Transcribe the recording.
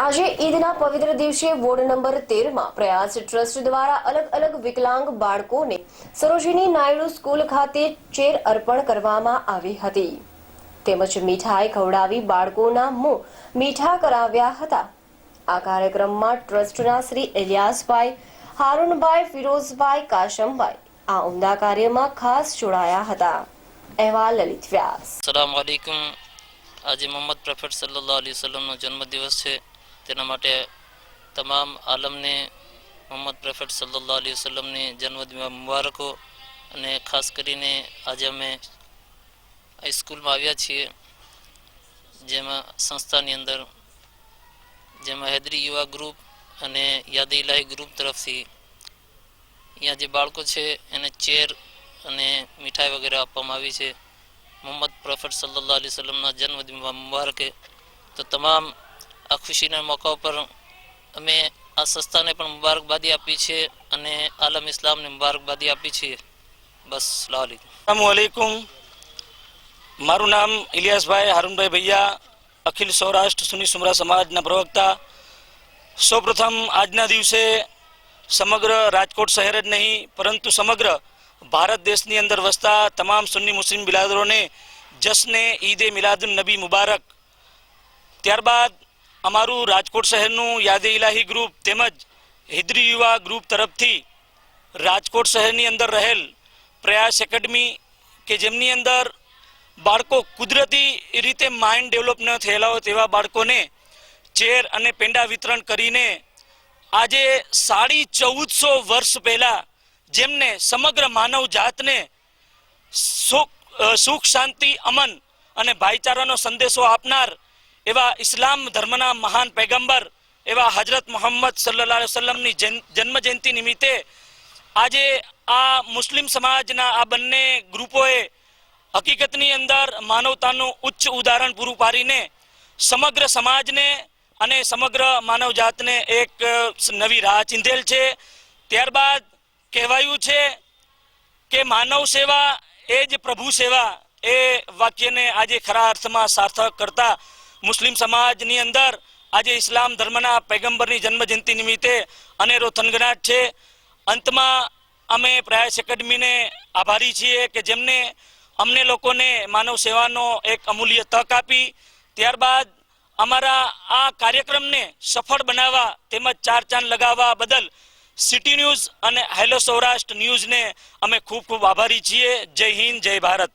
આજે ઈદના પવિત્ર દિવસે વોર્ડ નંબર તેરમાં પ્રયાસ ટ્રસ્ટ દ્વારા અલગ અલગ વિકલાંગ બાળકોને સરોજિની નાયડુ સ્કૂલ ખાતે ચેર અર્પણ કરવામાં આવી હતી. તેમજ મીઠાઈ ખવડાવી બાળકોના મોં મીઠા કરાવ્યા હતા. આ કાર્યક્રમમાં ટ્રસ્ટના શ્રી ઇલિયાસભાઈ હારૂનભાઈ, ફિરોઝભાઈ, કાશમભાઈ આ ઉમદા કાર્યમાં ખાસ જોડાયા હતા. અહેવાલ લલિત વ્યાસ. અસલામ વાલેકુમ. આજે મોહમ્મદ પ્રોફેટ સલ્લાહ અલી વસલમનો જન્મદિવસ છે. તેના માટે તમામ આલમને મોહમ્મદ પ્રોફેટ સલ્લા અલી વસલમની જન્મદિવસ મુબારકો. અને ખાસ કરીને આજે અમે સ્કૂલમાં આવ્યા છીએ, જેમાં સંસ્થાની અંદર, જેમાં હૈદરી યુવા ગ્રુપ અને યાદ ઇલાહી ગ્રુપ તરફથી અહીંયા જે બાળકો છે એને ચેર અને મીઠાઈ વગેરે આપવામાં આવી છે. મોહમ્મદ પ્રોફેટ સલ્લા અલી વસલમના જન્મદિન મુબારકે. તો તમામ આ ખુશીના મોકા ઉપર અમે આ સંસ્થાને પણ મુબારકબાદી આપી છે અને આલમ ઇસ્લામને મુબારકબાદી આપી છે. બસ, સલામ અલૈકુમ અસલામુઅલૈકુમ મારું નામ ઇલિયાસભાઈ હારૂનભાઈ ભૈયા, અખિલ સૌરાષ્ટ્ર સુની સુમરા સમાજના પ્રવક્તા. સૌપ્રથમ આજના દિવસે સમગ્ર રાજકોટ શહેર જ નહીં, પરંતુ સમગ્ર ભારત દેશની અંદર વસતા તમામ સુન્ની મુસ્લિમ બિરાદરોને જશ્ને ઈદે મિલાદુન નબી મુબારક. ત્યારબાદ અમારું રાજકોટ શહેરનું યાદે ઇલાહી ગ્રુપ તેમજ હિદ્રી યુવા ગ્રુપ તરફથી રાજકોટ શહેરની અંદર રહેલ પ્રયાસ એકેડમી કે જેમની અંદર બાળકો કુદરતી રીતે માઇન્ડ ડેવલપ ન થયેલા હોય તેવા બાળકોને ચેર અને પેંડા વિતરણ કરીને આજે સાડી ચૌદસો વર્ષ પહેલાં જેમને સમગ્ર માનવ જાતને સુખ સુખ, શાંતિ, અમન અને ભાઈચારાનો સંદેશો આપનાર એવા ઇસ્લામ ધર્મના મહાન પૈગંબર, એવા હજરત મોહમ્મદ સલ્લા વસલમની જન્મ જયંતિ નિમિત્તે આજે આ મુસ્લિમ સમાજના આ બંને ગ્રુપોએ હકીકતની અંદર માનવતાનું ઉચ્ચ ઉદાહરણ પૂરું પાડીને સમગ્ર સમાજને અને સમગ્ર માનવજાતને એક નવી રાહ ચીંધેલ છે. ત્યારબાદ કહેવાયું છે કે માનવ સેવા એ જ પ્રભુ સેવા એ વાક્યને આજે ખરા અર્થમાં સાર્થક કરતા મુસ્લિમ સમાજની અંદર આજે ઇસ્લામ ધર્મના પૈગંબરની જન્મજયંતિ નિમિત્તે અનેરો થનગનાટ છે. અંતમાં અમે પ્રયાસ એકેડમીને આભારી છીએ કે જેમને અમને લોકોને માનવ સેવાનો એક અમૂલ્ય તક આપી. ત્યારબાદ અમારા આ કાર્યક્રમને સફળ બનાવવા તેમજ ચાર ચાંદ લગાવવા બદલ સિટી ન્યૂઝ અને હેલો સૌરાષ્ટ્ર ન્યૂઝને અમે ખૂબ ખૂબ આભારી છીએ. જય હિન્દ, જય ભારત.